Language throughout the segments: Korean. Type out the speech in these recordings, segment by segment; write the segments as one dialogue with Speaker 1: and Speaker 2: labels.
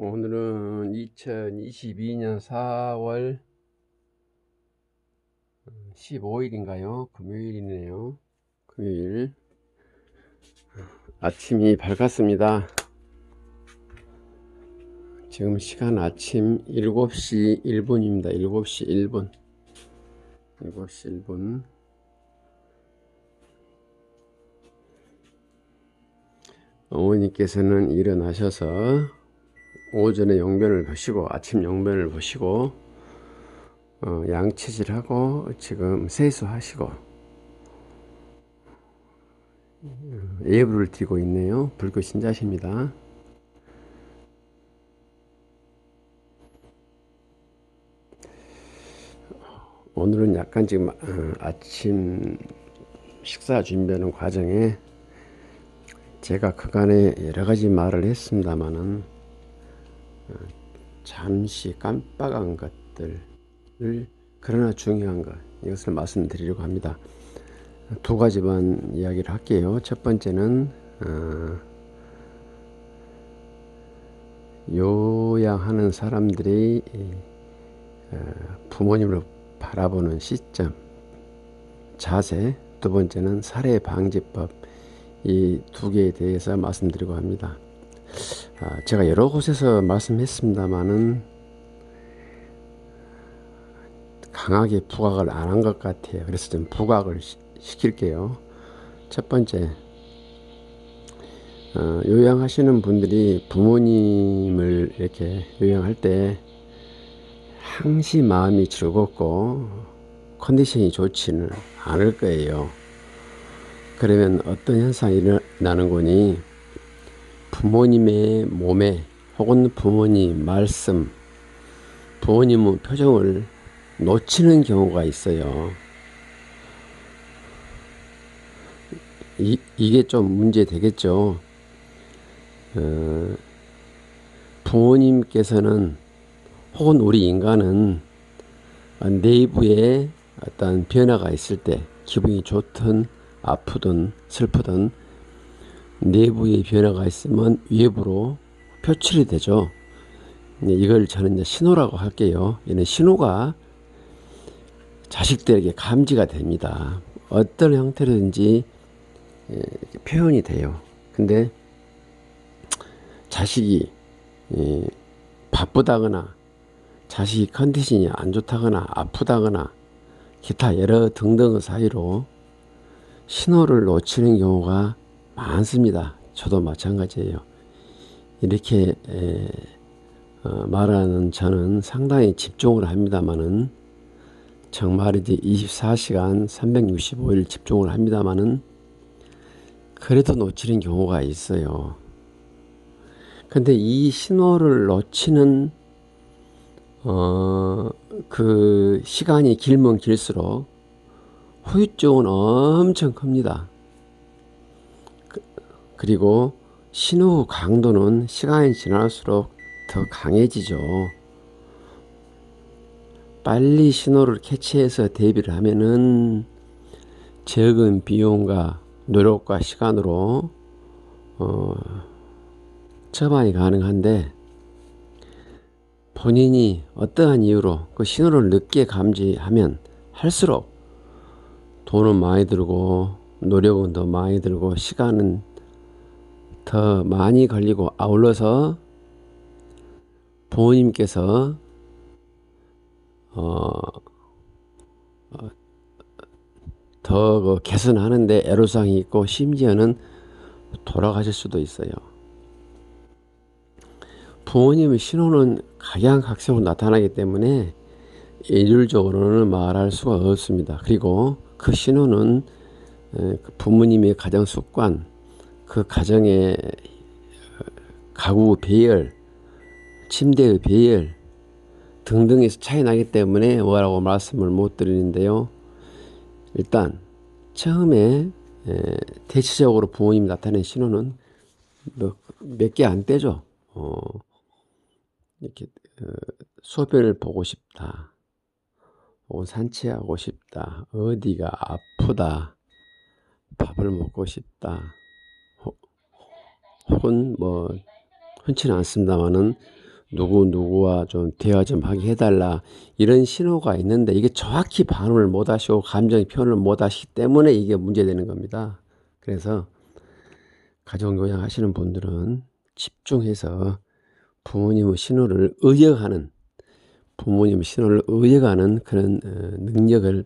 Speaker 1: 오늘은 2022년 4월 15일인가요? 금요일이네요. 금요일. 아침이 밝았습니다. 지금 시간 아침 7시 1분입니다. 7시 1분. 7시 1분. 어머니께서는 일어나셔서 오전에 용변을 보시고 아침 용변을 보시고 어, 양치질하고 지금 세수하시고 예불을 드리고 있네요. 불교 신자십니다. 오늘은 약간 지금 어, 아침 식사 준비하는 과정에 제가 그간에 여러 가지 말을 했습니다마는 어, 잠시 깜빡한 것들을 그러나 중요한 것 이것을 말씀드리려고 합니다. 두 가지만 이야기를 할게요. 첫 번째는 어, 요양하는 사람들이 어, 부모님을 바라보는 시점, 자세, 두 번째는 살해 방지법 이 두 개에 대해서 말씀드리고 합니다. 아, 제가 여러 곳에서 말씀했습니다만은 강하게 부각을 안 한 것 같아요. 그래서 좀 부각을 시, 시킬게요. 첫 번째, 어, 요양하시는 분들이 부모님을 이렇게 요양할 때 항시 마음이 즐겁고 컨디션이 좋지는 않을 거예요. 그러면 어떤 현상이 일어나는 거니 부모님의 몸에 혹은 부모님 말씀, 부모님의 표정을 놓치는 경우가 있어요. 이, 이게 좀 문제 되겠죠. 어, 부모님께서는 혹은 우리 인간은 내부에 어떤 변화가 있을 때 기분이 좋든 아프든 슬프든 내부의 변화가 있으면 외부로 표출이 되죠. 이걸 저는 이제 신호라고 할게요. 이는 신호가 자식들에게 감지가 됩니다. 어떤 형태로든지 표현이 돼요. 근데 자식이 바쁘다거나 자식이 컨디션이 안 좋다거나 아프다거나 기타 여러 등등의 사이로 신호를 놓치는 경우가 많습니다. 저도 마찬가지예요. 이렇게 에, 어, 말하는 저는 상당히 집중을 합니다만은 정말이지 24시간 365일 집중을 합니다만은 그래도 놓치는 경우가 있어요. 근데 이 신호를 놓치는 어, 그 시간이 길면 길수록 후유증은 엄청 큽니다. 그리고 신호 강도는 시간이 지날수록 더 강해지죠. 빨리 신호를 캐치해서 대비를 하면은 적은 비용과 노력과 시간으로 어, 처방이 가능한데 본인이 어떠한 이유로 그 신호를 늦게 감지하면 할수록 돈은 많이 들고 노력은 더 많이 들고 시간은 더 많이 걸리고 아울러서 부모님께서 어, 어, 더 그 개선하는데 애로사항이 있고 심지어는 돌아가실 수도 있어요. 부모님의 신호는 각양각색으로 나타나기 때문에 일률적으로는 말할 수가 없습니다. 그리고 그 신호는 그 부모님의 가정 습관, 그 가정의 어, 가구 배열, 침대의 배열 등등에서 차이 나기 때문에 뭐라고 말씀을 못 드리는데요. 일단 처음에 대체적으로 부모님이 나타낸 신호는 뭐몇개안 떼죠. 어, 이렇게 어, 소변을 보고 싶다. 혹은 산책하고 싶다. 어디가 아프다. 밥을 먹고 싶다. 혹은 뭐 흔치는 않습니다만은 누구 누구와 좀 대화 좀 하게 해달라 이런 신호가 있는데 이게 정확히 반응을 못 하시고 감정 표현을 못 하시기 때문에 이게 문제되는 겁니다. 그래서 가정 요양 하시는 분들은 집중해서 부모님의 신호를 의역하는 부모님 신호를 의역하는 그런 어, 능력을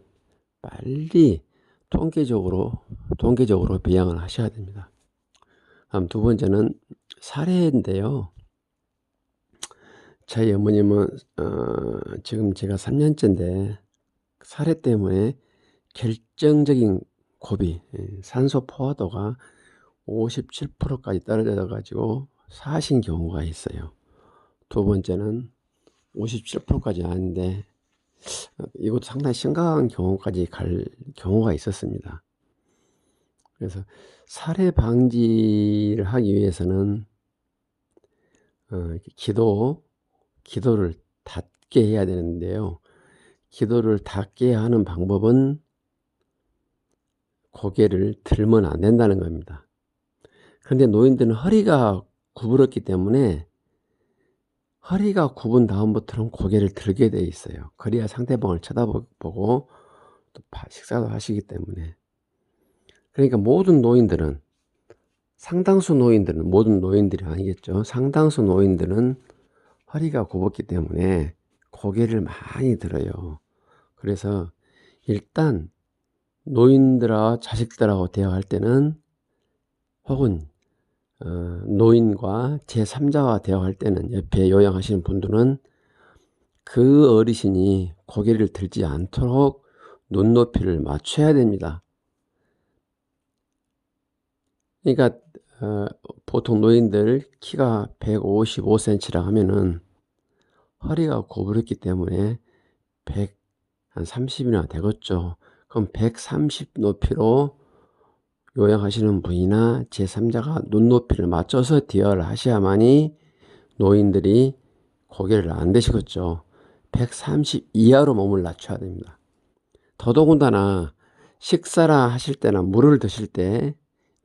Speaker 1: 빨리 통계적으로 통계적으로 배양을 하셔야 됩니다. 다음 두 번째는 사례인데요. 저희 어머님은 어, 지금 제가 3년째인데 사례 때문에 결정적인 고비 예, 산소 포화도가 57%까지 떨어져 가지고 사신 경우가 있어요. 두 번째는 57%까지 아닌데 어, 이것도 상당히 심각한 경우까지 갈 경우가 있었습니다. 그래서 살해 방지를 하기 위해서는 어, 기도 기도를 닫게 해야 되는데요. 기도를 닫게 하는 방법은 고개를 들면 안 된다는 겁니다. 그런데 노인들은 허리가 구부렀기 때문에 허리가 굽은 다음부터는 고개를 들게 돼 있어요. 그래야 상대방을 쳐다보고 또 식사도 하시기 때문에. 그러니까 모든 노인들은 상당수 노인들은 모든 노인들이 아니겠죠. 상당수 노인들은 허리가 굽었기 때문에 고개를 많이 들어요. 그래서 일단 노인들과 자식들하고 대화할 때는 혹은 어, 노인과 제3자와 대화할 때는 옆에 요양하시는 분들은 그 어르신이 고개를 들지 않도록 눈높이를 맞춰야 됩니다. 그러니까 어, 보통 노인들 키가 155cm라 하면은 허리가 구부렸기 때문에 100, 한 30이나 되겠죠. 그럼 130 높이로 요양하시는 분이나 제3자가 눈높이를 맞춰서 대화를 하셔야만이 노인들이 고개를 안 대시겠죠. 130 이하로 몸을 낮춰야 됩니다. 더더군다나 식사라 하실 때나 물을 드실 때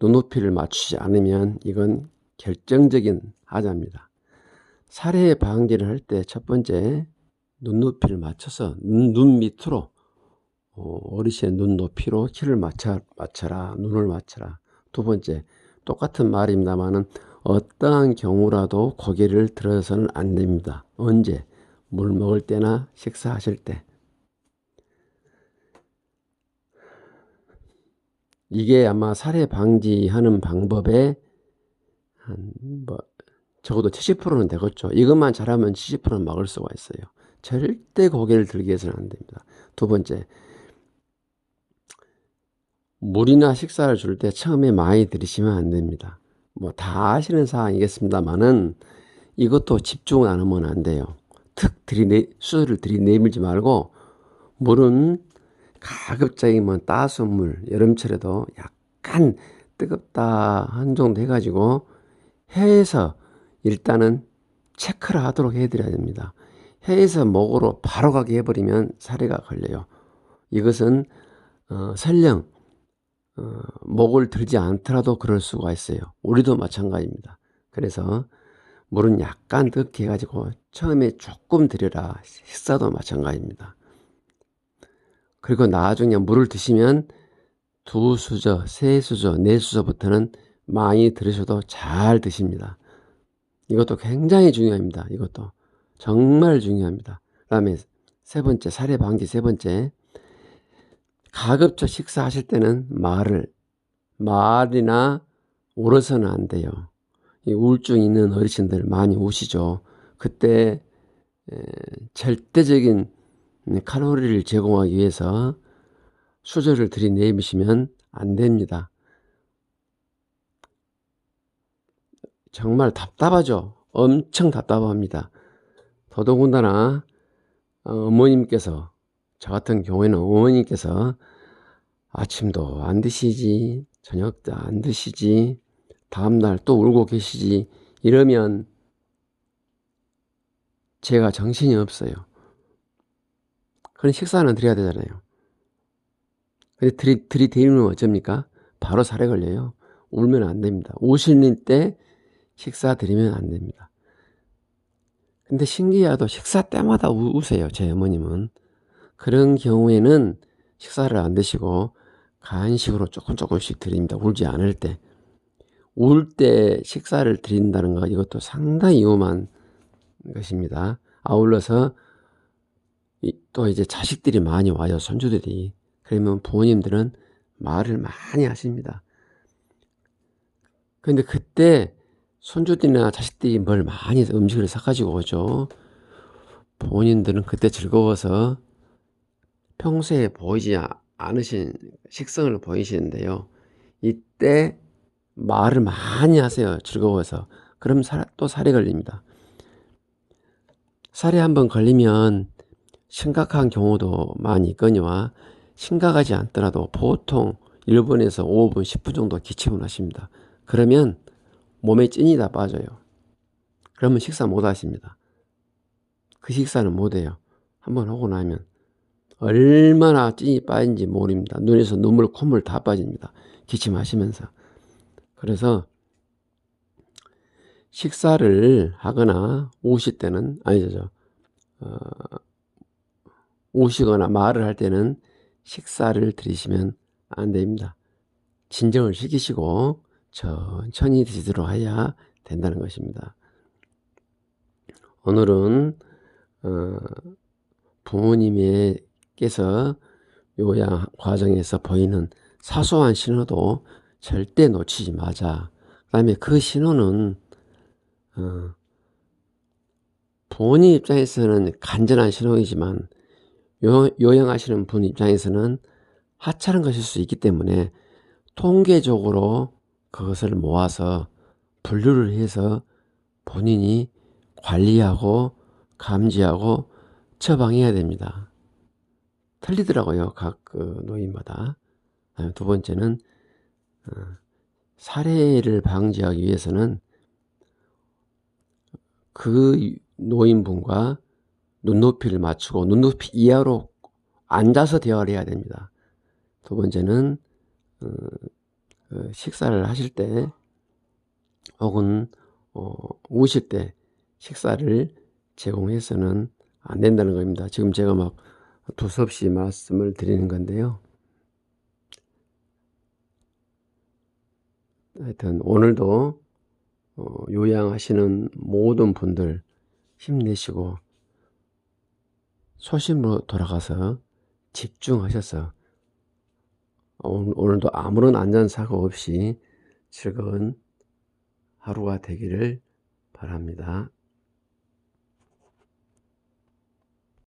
Speaker 1: 눈높이를 맞추지 않으면 이건 결정적인 하자입니다. 살해 방지를 할 때 첫 번째 눈높이를 맞춰서 눈, 눈 밑으로 어, 어르신의 눈높이로 키를 맞춰, 맞춰라 눈을 맞춰라 두 번째 똑같은 말입니다만은 어떠한 경우라도 고개를 들어서는 안 됩니다. 언제? 물 먹을 때나 식사하실 때 이게 아마 살해 방지하는 방법의 한뭐 적어도 70%는 되겠죠. 이것만 잘하면 70%는 막을 수가 있어요. 절대 고개를 들게 해서는 안 됩니다. 두 번째, 물이나 식사를 줄 때 처음에 많이 들이시면 안 됩니다. 뭐 다 아시는 사항이겠습니다만은 이것도 집중을 안 하면 안 돼요. 특 들이내, 수저를 들이내밀지 말고 물은 가급적이면 따스한 물, 여름철에도 약간 뜨겁다 한 정도 해가지고 해에서 일단은 체크를 하도록 해드려야 됩니다. 해에서 목으로 바로 가게 해버리면 사례가 걸려요. 이것은 어, 설령 어, 목을 들지 않더라도 그럴 수가 있어요. 우리도 마찬가지입니다. 그래서 물은 약간 뜨겁게 해가지고 처음에 조금 들여라. 식사도 마찬가지입니다. 그리고 나중에 물을 드시면 두 수저, 세 수저, 네 수저부터는 많이 들으셔도 잘 드십니다. 이것도 굉장히 중요합니다. 이것도 정말 중요합니다. 그 다음에 세 번째, 살해 방지 세 번째. 가급적 식사하실 때는 말을, 말이나 울어서는 안 돼요. 이 우울증 있는 어르신들 많이 우시죠. 그때 에, 절대적인 네, 칼로리를 제공하기 위해서 수저를 들이내미시면 안 됩니다. 정말 답답하죠. 엄청 답답합니다. 더더군다나 어, 어머님께서 저 같은 경우에는 어머님께서 아침도 안 드시지 저녁도 안 드시지 다음날 또 울고 계시지 이러면 제가 정신이 없어요. 그런 식사는 드려야 되잖아요. 근데 들이, 들이대면 어쩝니까? 바로 살해 걸려요. 울면 안 됩니다. 우시는 때 식사 드리면 안 됩니다. 근데 신기하도 식사 때마다 우, 우세요. 제 어머님은. 그런 경우에는 식사를 안 드시고 간식으로 조금 조금씩 드립니다. 울지 않을 때. 울 때 식사를 드린다는 거 이것도 상당히 위험한 것입니다. 아울러서 이- 또 이제 자식들이 많이 와요. 손주들이. 그러면 부모님들은 말을 많이 하십니다. 근데 그때 손주들이나 자식들이 뭘 많이 음식을 사가지고 오죠. 본인들은 그때 즐거워서 평소에 보이지 아- 않으신 식성을 보이시는데요. 이때 말을 많이 하세요. 즐거워서. 그럼 살- 또 살이 걸립니다. 살이 한번 걸리면 심각한 경우도 많이 있거니와 심각하지 않더라도 보통 1분에서 5분, 10분 정도 기침을 하십니다. 그러면 몸에 찐이 다 빠져요. 그러면 식사 못 하십니다. 그 식사는 못 해요. 한번 하고 나면 얼마나 찐이 빠진지 모릅니다. 눈에서 눈물, 콧물 다 빠집니다. 기침하시면서. 그래서 식사를 하거나 오실 때는 아니죠. 저, 어, 오시거나 말을 할 때는 식사를 드리시면 안 됩니다. 진정을 시키시고 천천히 드시도록 해야 된다는 것입니다. 오늘은 어, 부모님께서 요양 과정에서 보이는 사소한 신호도 절대 놓치지 마자. 그 다음에 그 신호는 어, 부모님 입장에서는 간절한 신호이지만 요, 요양하시는 분 입장에서는 하찮은 것일 수 있기 때문에 통계적으로 그것을 모아서 분류를 해서 본인이 관리하고 감지하고 처방해야 됩니다. 틀리더라고요. 각 그 노인마다. 두 번째는 어, 살해를 방지하기 위해서는 그 노인분과 눈높이를 맞추고 눈높이 이하로 앉아서 대화를 해야 됩니다. 두 번째는 어, 그 식사를 하실 때 혹은 어, 오실 때 식사를 제공해서는 안 된다는 겁니다. 지금 제가 막 두서없이 말씀을 드리는 건데요. 하여튼 오늘도 어, 요양하시는 모든 분들 힘내시고 소심으로 돌아가서 집중하셔서 오늘- 오늘도 아무런 안전사고 없이 즐거운 하루가 되기를 바랍니다.